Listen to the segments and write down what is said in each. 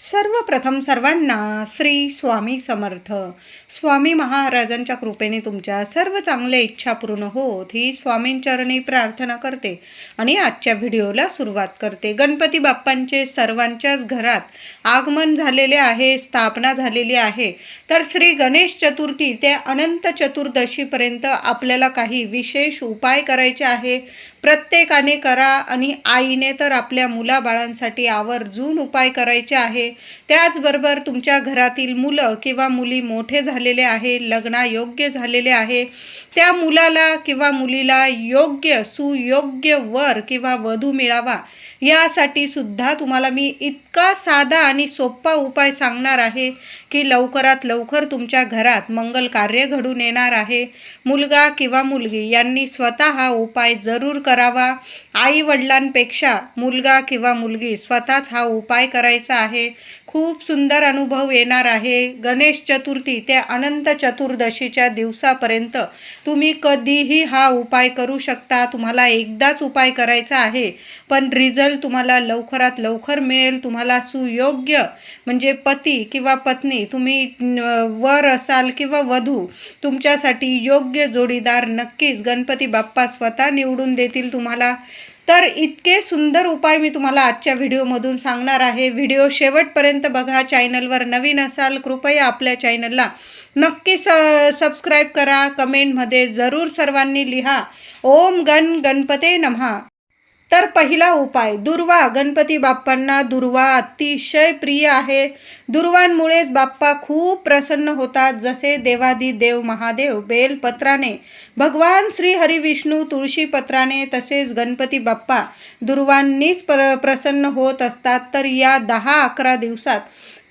सर्वप्रथम सर्वांना श्री स्वामी समर्थ. स्वामी महाराजांच्या कृपेने तुमच्या सर्व चांगल्या इच्छा पूर्ण होत ही स्वामींचरणी प्रार्थना करते आणि आजच्या व्हिडिओला सुरुवात करते. गणपती बाप्पांचे सर्वांच्याच घरात आगमन झालेले आहे स्थापना झालेली आहे. तर श्री गणेश चतुर्थी ते अनंत चतुर्दशीपर्यंत आपल्याला काही विशेष उपाय करायचे आहे. प्रत्येकाने करा आणि आईने तर आपल्या मुलाबाळांसाठी आवर्जून उपाय करायचे आहे. त्याचबरोबर तुमच्या घरातील मुलं किंवा मुली मोठे झालेले आहे लग्नायोग्य झालेले आहे. त्या मुलाला किंवा मुलीला योग्य सुयोग्य वर किंवा वधू मिळावा. यासाठी सुद्धा तुम्हाला मी इतका साधा आणि सोपा उपाय सांगणार आहे की लवकरात लवकर तुमच्या घरात मंगल कार्य घडून येणार आहे. मुलगा किंवा मुलगी यांनी स्वतः हा उपाय जरूर करावा. आई वडिलांपेक्षा मुलगा किंवा मुलगी स्वतःच हा उपाय करायचा आहे. खूप सुंदर अनुभव येणार आहे. गणेश चतुर्थी ते अनंत चतुर्दशीच्या दिवसापर्यंत तुम्ही कधीही हा उपाय करू शकता. तुम्हाला एकदाच उपाय करायचा आहे. पण रिझल्ट तुम्हाला लवकरात लवकर मिळेल. तुम्हाला सुयोग्य म्हणजे पती किंवा पत्नी तुम्ही वर असाल किंवा वधू तुमच्यासाठी योग्य जोडीदार नक्कीच गणपती बाप्पा स्वतः निवडून देतील तुम्हाला. तर इतके सुंदर उपाय मी तुम्हाला आजच्या व्हिडिओमधून सांगणार आहे. व्हिडिओ शेवटपर्यंत बघा. चॅनलवर नवीन असाल कृपया आपल्या चॅनलला नक्की स सबस्क्राईब करा. कमेंटमध्ये जरूर सर्वांनी लिहा. ओम गण गणपते नमहा तर पहिला उपाय दुर्वा. गणपती बाप्पांना दुर्वा अतिशय प्रिय आहे. दुर्वांमुळेच बाप्पा खूप प्रसन्न होतात. जसे देवादी देव महादेव बेलपत्राने भगवान श्री हरी विष्णू तुळशी पत्राने तसेच गणपती बाप्पा दुर्वांनीच प्र प्रसन्न होत असतात. तर या दहा अकरा दिवसात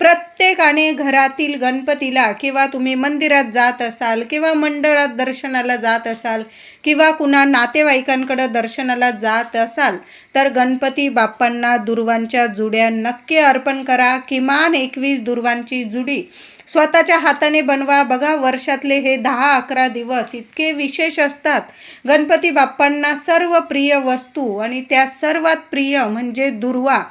प्रत्येकाने घरातील गणपतीला किंवा तुम्ही मंदिरात जात असाल किंवा मंडळात दर्शनाला जात असाल किंवा कुणा नातेवाईकांकडं दर्शनाला जात असाल तर गणपती बाप्पांना दुर्वांच्या जुड्या नक्की अर्पण करा. किमान एकवीस दुर्वांची जुडी स्वतःच्या हाताने बनवा. बघा वर्षातले हे दहा अकरा दिवस इतके विशेष असतात. गणपती बाप्पांना सर्व प्रिय वस्तू आणि त्या सर्वात प्रिय म्हणजे दुर्वा.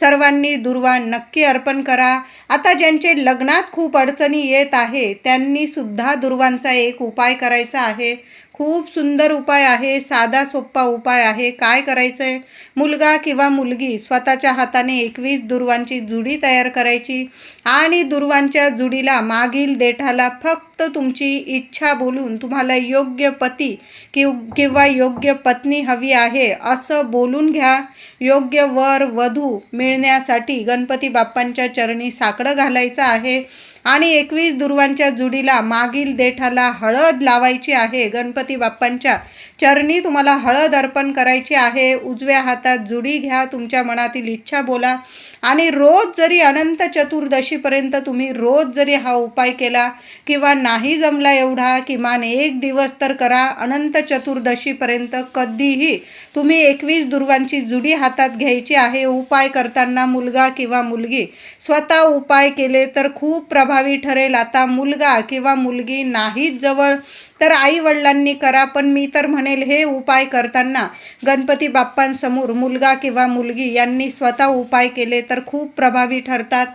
सर्वांनी दुर्वा नक्की अर्पण करा. आता ज्यांचे लग्नात खूप अडचणी येत आहे त्यांनी सुद्धा दुर्वांचा एक उपाय करायचा आहे. खूप सुंदर उपाय आहे साधा सोप्पा उपाय आहे. काय करायचं आहे मुलगा किंवा मुलगी स्वतःच्या हाताने एकवीस दुर्वांची जुडी तयार करायची आणि दुर्वांच्या जुडीला मागील देठाला फक्त तुमची इच्छा बोलून तुम्हाला योग्य पती कि किंवा योग्य पत्नी हवी आहे असं बोलून घ्या. योग्य वर वधू मिळण्यासाठी गणपती बाप्पांच्या चरणी साकडं घालायचं आहे. आणि एकवीस दुर्वांच्या जुडीला मागील देठाला हळद लावायची आहे. गणपती बाप्पांच्या चरणी तुम्हाला हळद अर्पण करायची आहे. उजव्या हातात जुडी घ्या तुमच्या मनातील इच्छा बोला आणि रोज जरी अनंत चतुर्दशीपर्यंत तुम्ही रोज जरी हा उपाय केला किंवा नाही जमला एवढा किमान एक दिवस तर करा. अनंत चतुर्दशीपर्यंत कधीही तुम्ही एकवीस दुर्वांची जुडी हातात घ्यायची आहे. उपाय करताना मुलगा किंवा मुलगी स्वतः उपाय केले तर खूप प्रभाव ठरेल. आता मुलगा किंवा मुलगी नाहीच जवळ तर आई वडिलांनी करा पण मी तर म्हणेल हे उपाय करताना गणपती बाप्पांसमोर मुलगा किंवा मुलगी यांनी स्वतः उपाय केले तर खूप प्रभावी ठरतात.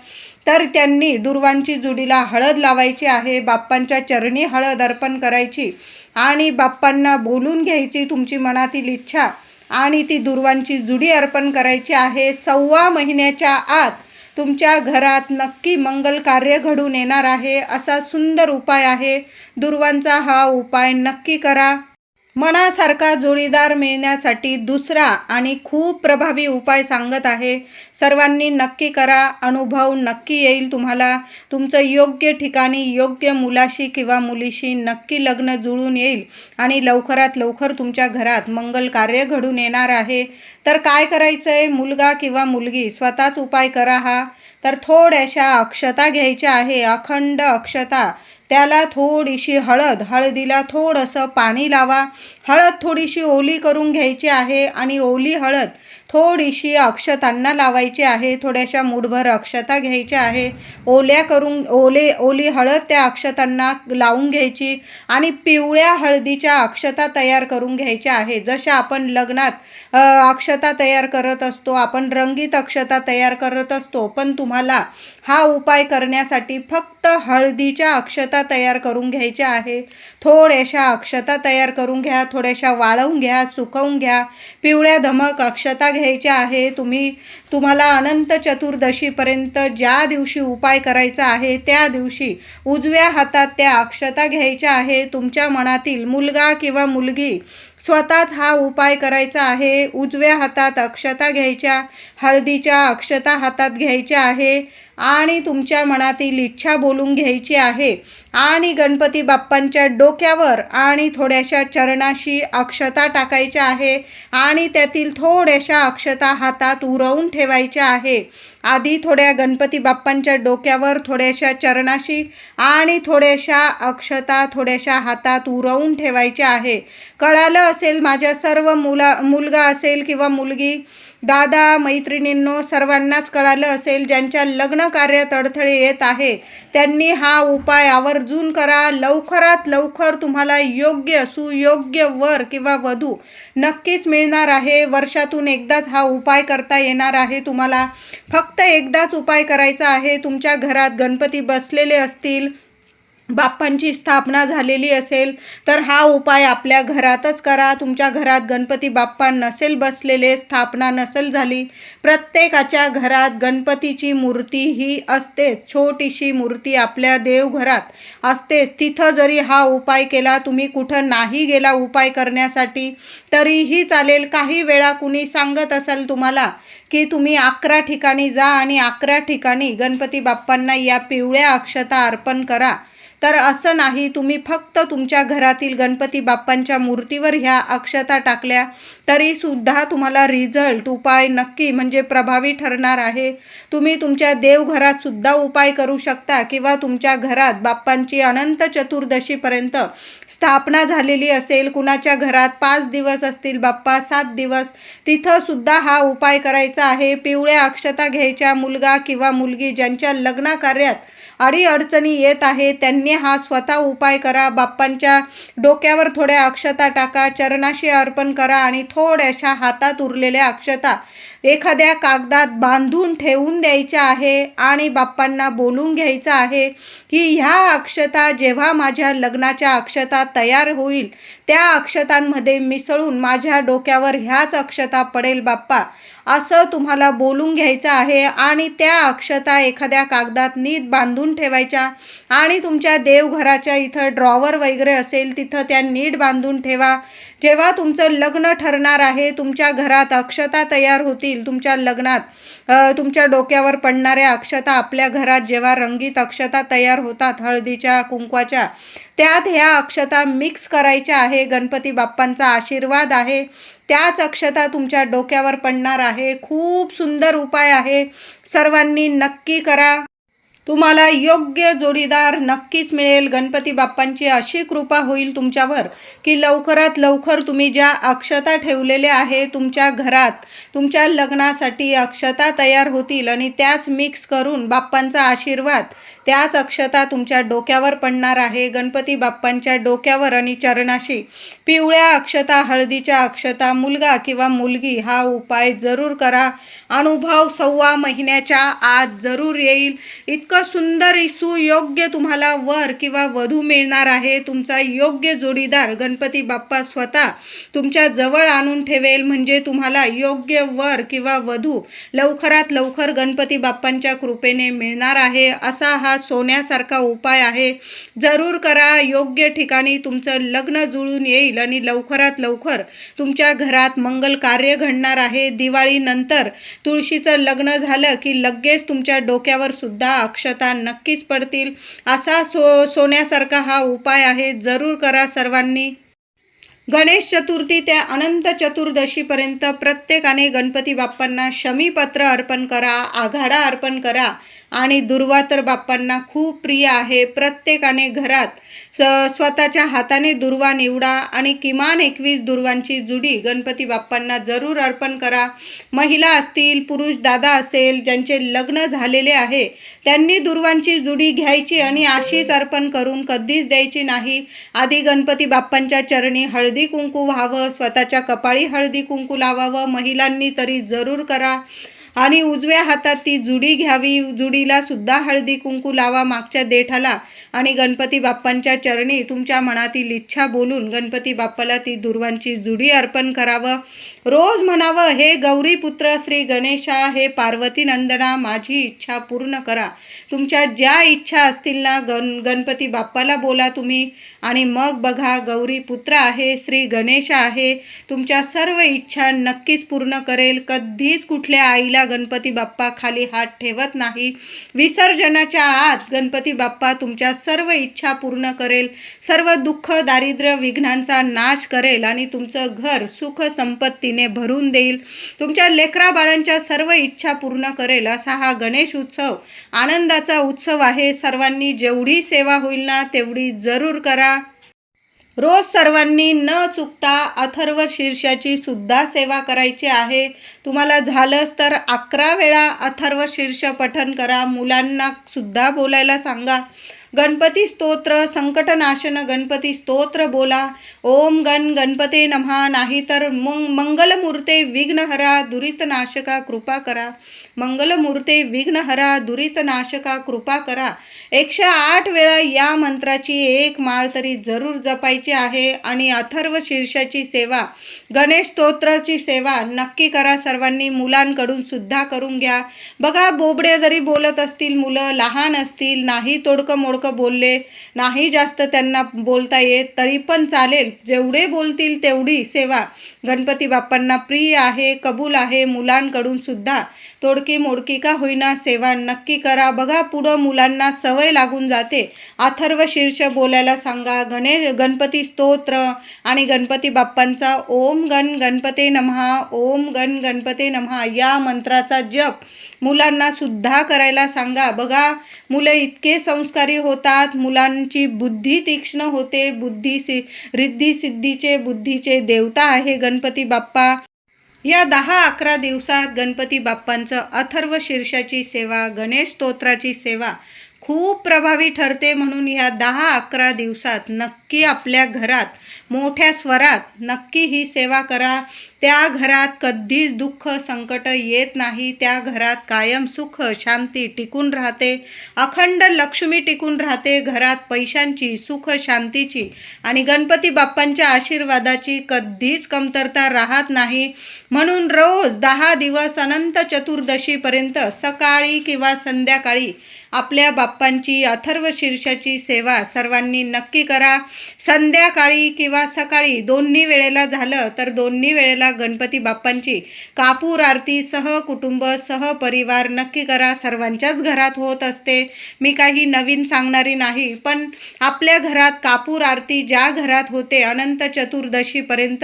तर त्यांनी दुर्वांची जुडीला हळद लावायची आहे बाप्पांच्या चरणी हळद अर्पण करायची आणि बाप्पांना बोलून घ्यायची तुमची मनातील इच्छा आणि ती दुर्वांची जुडी अर्पण करायची आहे. सव्वा महिन्याच्या आत तुमच्या घरात नक्की मंगल कार्य घडून येणार आहे असा सुंदर उपाय आहे. दुर्वांचा हा उपाय नक्की करा. मनासारखा जोडीदार मिळण्यासाठी दुसरा आणि खूप प्रभावी उपाय सांगत आहे. सर्वांनी नक्की करा अनुभव नक्की येईल तुम्हाला. तुमचं योग्य ठिकाणी योग्य मुलाशी किंवा मुलीशी नक्की लग्न जुळून येईल आणि लवकरात लवकर तुमच्या घरात मंगल कार्य घडून येणार आहे. तर काय करायचं आहे मुलगा किंवा मुलगी स्वतःच उपाय करा हा. तर थोड्याशा अक्षता घ्यायच्या आहे. अखंड अक्षता त्याला थोडीशी हळद हळदीला थोडंसं पाणी लावा. हळद थोडीशी ओली करून घ्यायची आहे आणि ओली हळद थोडीशी अक्षतांना लावायची आहे. थोड्याशा मूठभर अक्षता घ्यायच्या आहे. ओल्या करून ओले ओली हळद त्या अक्षतांना लावून घ्यायची आणि पिवळ्या हळदीच्या अक्षता तयार करून घ्यायच्या आहे. जशा आपण लग्नात अक्षता तयार करत असतो आपण रंगीत अक्षता तयार करत असतो पण तुम्हाला हा उपाय करण्यासाठी फक्त हळदीच्या अक्षता तयार करून घ्यायच्या आहे. थोड्याशा अक्षता तयार करून घ्या थोड्याशा वाळवून घ्या सुकवून घ्या. पिवळ्या धमक अक्षता घ्यायच्या आहे. तुम्ही तुम्हाला अनंत चतुर्दशीपर्यंत ज्या दिवशी उपाय करायचा आहे त्या दिवशी उजव्या हातात त्या अक्षता घ्यायच्या आहे. तुमच्या मनातील मुलगा किंवा मुलगी स्वतःच हा उपाय करायचा आहे. उजव्या हातात अक्षता घ्यायच्या हळदीच्या अक्षता हातात घ्यायच्या आहे आणि तुमच्या मनातील इच्छा बोलून घ्यायची आहे. आणि गणपती बाप्पांच्या डोक्यावर आणि थोड्याशा चरणाशी अक्षता टाकायच्या आहे आणि त्यातील थोड्याशा अक्षता हातात उरवून ठेवायच्या आहे. आधी थोड्या गणपती बाप्पांच्या डोक्यावर थोड्याशा चरणाशी आणि थोड्याशा अक्षता थोड्याशा हातात उरवून ठेवायच्या आहे. कळालं? असेल माझ्या सर्व मुला मुलगा असेल किंवा मुलगी दादा मैत्रिणींनो सर्वांनाच कळालं असेल ज्यांच्या लग्न कार्यात अडथळे येत आहे त्यांनी हा उपाय आवर्जून करा. लवकरात लवकर तुम्हाला योग्य सुयोग्य वर किंवा वधू नक्कीच मिळणार आहे. वर्षातून एकदाच हा उपाय करता येणार आहे. तुम्हाला फक्त एकदाच उपाय करायचा आहे. तुमच्या घरात गणपती बसलेले असतील बाप्पांची स्थापना झालेली असेल तर हा उपाय आपल्या घरातच करा. तुमच्या घरात गणपती बाप्पा नसेल बसलेले स्थापना नसेल झाली. प्रत्येकाच्या घरात गणपतीची मूर्ती ही असतेच. छोटीशी मूर्ती आपल्या देवघरात असतेच. तिथं जरी हा उपाय केला तुम्ही कुठं नाही गेला उपाय करण्यासाठी तरीही चालेल. काही वेळा कुणी सांगत असाल तुम्हाला की तुम्ही अकरा ठिकाणी जा आणि अकरा ठिकाणी गणपती बाप्पांना या पिवळ्या अक्षता अर्पण करा. तर असं नाही तुम्ही फक्त तुमच्या घरातील गणपती बाप्पांच्या मूर्तीवर ह्या अक्षता टाकल्या तरी सुद्धा तुम्हाला रिझल्ट उपाय नक्की म्हणजे प्रभावी ठरणार आहे. तुम्ही तुमच्या देवघरात सुद्धा उपाय करू शकता किंवा तुमच्या घरात बाप्पांची अनंत चतुर्दशीपर्यंत स्थापना झालेली असेल कुणाच्या घरात पाच दिवस असतील बाप्पा सात दिवस तिथं सुद्धा हा उपाय करायचा आहे. पिवळ्या अक्षता घ्यायच्या मुलगा किंवा मुलगी ज्यांच्या लग्नाकार्यात अडीअडचणी येत आहे त्यांनी हा स्वतः उपाय करा. बाप्पांच्या डोक्यावर थोड्या अक्षता टाका. चरणाशी अर्पण करा आणि थोड्याशा हातात उरलेल्या अक्षता एखाद्या कागदात बांधून ठेवून द्यायच्या आहे आणि बाप्पांना बोलून घ्यायचं आहे की ह्या अक्षता जेव्हा माझ्या लग्नाच्या अक्षता तयार होईल त्या अक्षतांमध्ये मिसळून माझ्या डोक्यावर ह्याच अक्षता पडेल बाप्पा. असं तुम्हाला बोलून घ्यायचं आहे आणि त्या अक्षता एखाद्या कागदात नीट बांधून ठेवायच्या आणि तुमच्या देवघराच्या इथं ड्रॉवर वगैरे असेल तिथं त्या नीट बांधून ठेवा. जेव्हा तुमचं लग्न ठरणार आहे तुमच्या घरात अक्षता तयार होतील तुमच्या लग्नात तुमच्या डोक्यावर पडणाऱ्या अक्षता आपल्या घरात जेव्हा रंगीत अक्षता तयार होतात हळदीच्या कुंकवाच्या त्यात ह्या अक्षता मिक्स करायच्या आहे गणपती बाप्पांचा आशीर्वाद आहे. त्याच अक्षता तुमच्या डोक्यावर पडणार आहे. खूप सुंदर उपाय आहे. सर्वांनी नक्की करा. तुम्हाला योग्य जोडीदार नक्कीच मिळेल. गणपती बाप्पांची अशी कृपा होईल तुमच्यावर की लवकरात लवकर तुम्ही ज्या अक्षता ठेवलेल्या आहे तुमच्या घरात तुमच्या लग्नासाठी अक्षता तयार होतील आणि त्याच मिक्स करून बाप्पांचा आशीर्वाद त्याच अक्षता तुमच्या डोक्यावर पडणार आहे. गणपती बाप्पांच्या डोक्यावर आणि चरणाशी पिवळ्या अक्षता हळदीच्या अक्षता मुलगा किंवा मुलगी हा उपाय जरूर करा. अनुभव सव्वा महिन्याच्या आत जरूर येईल. इतकं सुंदर सुयोग्य तुम्हाला वर किंवा वधू मिळणार आहे तुमचा योग्य जोडीदार गणपती बाप्पा स्वतः तुमच्या जवळ आणून ठेवेल म्हणजे तुम्हाला योग्य वर किंवा वधू लवकरात लवकर गणपती बाप्पांच्या कृपेने मिळणार आहे असा हा सोन्यासारखा उपाय आहे. जरूर करा योग्य ठिकाणी तुमचं लग्न जुळून येईल आणि लवकरात लवकर तुमच्या घरात मंगल कार्य घडणार आहे. दिवाळीनंतर तुळशीचं लग्न झालं की लगेच तुमच्या डोक्यावर सुद्धा अक्षर दक्षता नक्कीच पडतील. असा सो सोन्यासारखा हा उपाय आहे. जरूर करा सर्वांनी. गणेश चतुर्थी त्या अनंत चतुर्दशीपर्यंत प्रत्येकाने गणपती बाप्पांना शमीपत्र अर्पण करा आघाडा अर्पण करा. आणि दुर्वा तर बाप्पांना खूप प्रिय आहे. प्रत्येकाने घरात स स्वतःच्या हाताने दुर्वा निवडा आणि किमान एकवीस दुर्वांची जुडी गणपती बाप्पांना जरूर अर्पण करा. महिला असतील पुरुष दादा असेल ज्यांचे लग्न झालेले आहे त्यांनी दुर्वांची जुडी घ्यायची आणि अशीच अर्पण करून कधीच द्यायची नाही. आधी गणपती बाप्पांच्या चरणी हळदी कुंकू व्हावं स्वतःच्या कपाळी हळदी कुंकू लावावं महिलांनी तरी जरूर करा. आणि उजव्या हातात ती जुडी घ्यावी. जुडीला सुद्धा हळदी कुंकू लावा मागच्या देठाला. आणि गणपती बाप्पांच्या चरणी तुमच्या मनातील इच्छा बोलून गणपती बाप्पाला ती दुर्वांची जुडी अर्पण करावं. रोज म्हणावं हे गौरी पुत्र श्री गणेशा हे पार्वती नंदना माझी इच्छा पूर्ण करा. तुमच्या ज्या इच्छा असतील ना गण गणपती बाप्पाला बोला तुम्ही. आणि मग बघा गौरी पुत्र आहे श्री गणेश आहे. तुमच्या सर्व इच्छा नक्कीच पूर्ण करेल. कधीच कुठल्या आईला गणपती बाप्पा खाली हात ठेवत नाही. विसर्जनाच्या आत गणपती बाप्पा तुमच्या सर्व इच्छा पूर्ण करेल. सर्व दुःख दारिद्र्य विघ्नांचा नाश करेल आणि तुमचं घर सुख संपत्तीने भरून देईल. तुमच्या लेकरा बाळांच्या सर्व इच्छा पूर्ण करेल असा हा गणेश उत्सव. आनंदाचा उत्सव आहे. सर्वांनी जेवढी सेवा होईल ना तेवढी जरूर करा. रोज सर्वांनी न चुकता अथर्व शीर्षाची सुद्धा सेवा करायची आहे. तुम्हाला झालंच तर अकरा वेळा अथर्व शीर्ष पठन करा. मुलांना सुद्धा बोलायला सांगा. गणपती स्तोत्र संकटनाशन गणपती स्तोत्र बोला. ओम गण गणपते नमहा नाहीतर मग मंगलमूर्ते विघ्नहरा दुरितनाशका कृपा करा. मंगलमूर्ते विघ्नहरा दुरितनाशका कृपा करा. एकशे आठ वेळा या मंत्राची एक माळ तरी जरूर जपायची आहे आणि अथर्व शीर्षाची सेवा गणेश स्तोत्राची सेवा नक्की करा सर्वांनी मुलांकडून सुद्धा करून घ्या. बघा बोबडे जरी बोलत असतील मुलं लहान असतील नाही तोडकं मोडकं बोलले नाही जास्त त्यांना बोलता येत तरी पण चालेल. जेवढे बोलतील तेवढी सेवा. गणपती बाप्पांना प्रिय आहे कबूल आहे मुलांकडून सुद्धा. तोडकी मोडकी का होईना सेवा नक्की करा. बघा पुढं मुलांना सवय लागून जाते. अथर्व शीर्ष बोलायला सांगा गणेश गणपती स्तोत्र आणि गणपती बाप्पांचा ओम गण गणपते नमहा ओम गण गणपते नमहा या मंत्राचा जप मुलांना सुद्धा करायला सांगा. बघा मुलं इतके संस्कारी हो होतात. मुलांची बुद्धी तीक्ष्ण होते. बुद्धी सि रिद्धी सिद्धीचे बुद्धीचे देवता आहे गणपती बाप्पा. या दहा अकरा दिवसात गणपती बाप्पांचं अथर्व शीर्षाची सेवा गणेश स्तोत्राची सेवा खूप प्रभावी ठरते म्हणून ह्या दहा अकरा दिवसात नक्की आपल्या घरात मोठ्या स्वरात नक्की ही सेवा करा. त्या घरात कधीच दुःख संकट येत नाही. त्या घरात कायम सुख शांती टिकून राहते. अखंड लक्ष्मी टिकून राहते. घरात पैशांची सुख शांतीची आणि गणपती बाप्पांच्या आशीर्वादाची कधीच कमतरता राहत नाही. म्हणून रोज दहा दिवस अनंत चतुर्दशीपर्यंत सकाळी किंवा संध्याकाळी आपल्या बाप्पांची अथर्व शीर्षाची सेवा सर्वांनी नक्की करा. संध्याकाळी किंवा सकाळी दोन्ही वेळेला झालं तर दोन्ही वेळेला गणपती बाप्पांची कापूर आरती सह कुटुंब सह परिवार नक्की करा. सर्वांच्याच घरात होत असते. मी काही नवीन सांगणारी नाही पण आपल्या घरात कापूर आरती ज्या घरात होते अनंत चतुर्दशीपर्यंत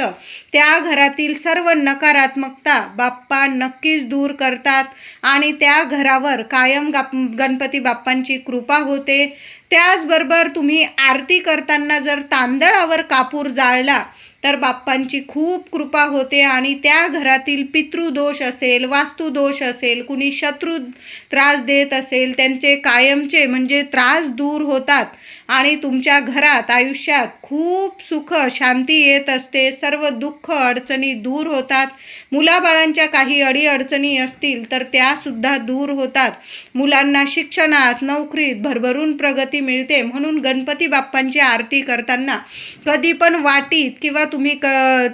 त्या घरातील सर्व नकारात्मकता बाप्पा नक्कीच दूर करतात आणि त्या घरावर कायम गाप गणपती बाप्पांची कृपा होते. त्याचबरोबर तुम्ही आरती करताना जर तांदळावर कापूर जाळला तर बाप्पांची खूप कृपा होते आणि त्या घरातील पितृदोष असेल वास्तुदोष असेल कुणी शत्रू त्रास देत असेल त्यांचे कायमचे म्हणजे त्रास दूर होतात आणि तुमच्या घरात आयुष्यात खूप सुख शांती येत असते. सर्व दुःख अडचणी दूर होतात. मुलाबाळांच्या काही अडीअडचणी असतील तर त्यासुद्धा दूर होतात. मुलांना शिक्षणात नोकरीत भरभरून प्रगती मिळते. म्हणून गणपती बाप्पांची आरती करताना कधी पण वाटीत किंवा तुम्ही क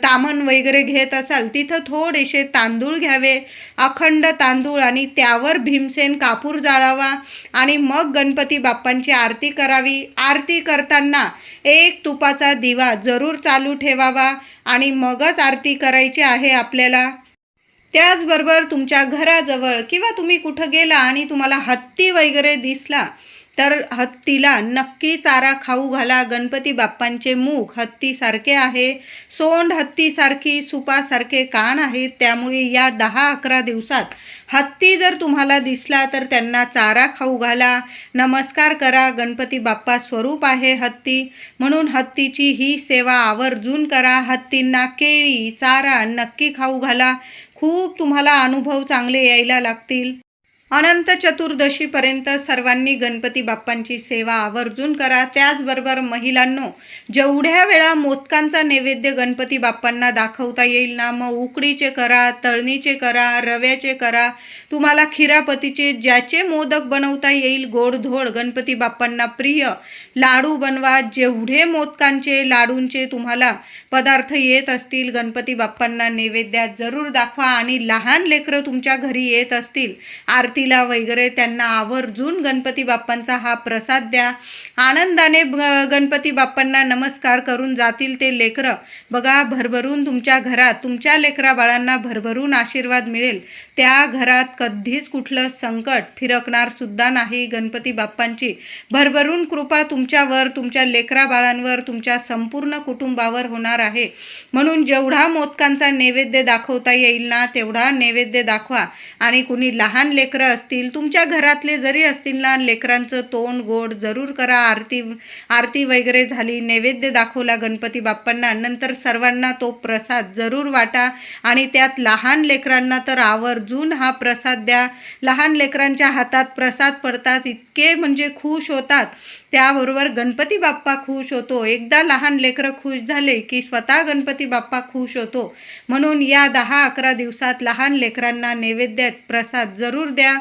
तामण वगैरे घेत असाल तिथं थोडेसे तांदूळ घ्यावे. अखंड तांदूळ आणि त्यावर भीमसेन कापूर जाळावा आणि मग गणपती बाप्पांची आरती करावी. आरती करताना एक तुपाचा दिवा जरूर चालू ठेवावा आणि मगच आरती करायची आहे आपल्याला. त्याचबरोबर तुमच्या घराजवळ किंवा तुम्ही कुठं गेला आणि तुम्हाला हत्ती वगैरे दिसला तर हत्तीला नक्की चारा खाऊ घाला. गणपती बाप्पांचे मुख हत्तीसारखे आहे. सोंड हत्तीसारखी सुपासारखे कान आहेत. त्यामुळे या दहा अकरा दिवसात हत्ती जर तुम्हाला दिसला तर त्यांना चारा खाऊ घाला. नमस्कार करा. गणपती बाप्पा स्वरूप आहे हत्ती. म्हणून हत्तीची ही सेवा आवर्जून करा. हत्तींना केळी चारा नक्की खाऊ घाला. खूप तुम्हाला अनुभव चांगले यायला लागतील. अनंत चतुर्दशीपर्यंत सर्वांनी गणपती बाप्पांची सेवा आवर्जून करा. त्याचबरोबर महिलांनो जेवढ्या वेळा मोदकांचा नैवेद्य गणपती बाप्पांना दाखवता येईल ना मग उकडीचे करा तळणीचे करा रव्याचे करा तुम्हाला खिरापतीचे ज्याचे मोदक बनवता येईल गोडधोड गणपती बाप्पांना प्रिय. लाडू बनवा जेवढे मोदकांचे लाडूंचे तुम्हाला पदार्थ येत असतील गणपती बाप्पांना नैवेद्यात जरूर दाखवा आणि लहान लेकरं तुमच्या घरी येत असतील. आरती आरतीला वगैरे त्यांना आवर्जून गणपती बाप्पांचा हा प्रसाद द्या. आनंदाने गणपती बाप्पांना नमस्कार करून जातील ते लेकरं. बघा भरभरून तुमच्या घरात तुमच्या लेकरा बाळांना भरभरून आशीर्वाद मिळेल. त्या घरात कधीच कुठलं संकट फिरकणार सुद्धा नाही गणपती बाप्पांची. भरभरून कृपा तुमच्यावर तुमच्या लेकरा बाळांवर तुमच्या संपूर्ण कुटुंबावर होणार आहे. म्हणून जेवढा मोदकांचा नैवेद्य दाखवता येईल ना तेवढा नैवेद्य दाखवा. आणि कुणी लहान लेकरं असतील तुमच्या घरातले जरी असतील ना लेकरांचं तोंड गोड जरूर करा आरती आरती वगैरे झाली नैवेद्य दाखवला गणपती बाप्पांना नंतर सर्वांना तो प्रसाद जरूर वाटा आणि त्यात लहान लेकरांना तर आवर्जून हा प्रसाद द्या. लहान लेकरांच्या हातात प्रसाद पडतात इतके म्हणजे खुश होतात. त्याबरोबर गणपती बाप्पा खुश होतो. एकदा लहान लेकरं खुश झाले की स्वतः गणपती बाप्पा खुश होतो. म्हणून या दहा अकरा दिवसात लहान लेकरांना नैवेद्यात प्रसाद जरूर द्या.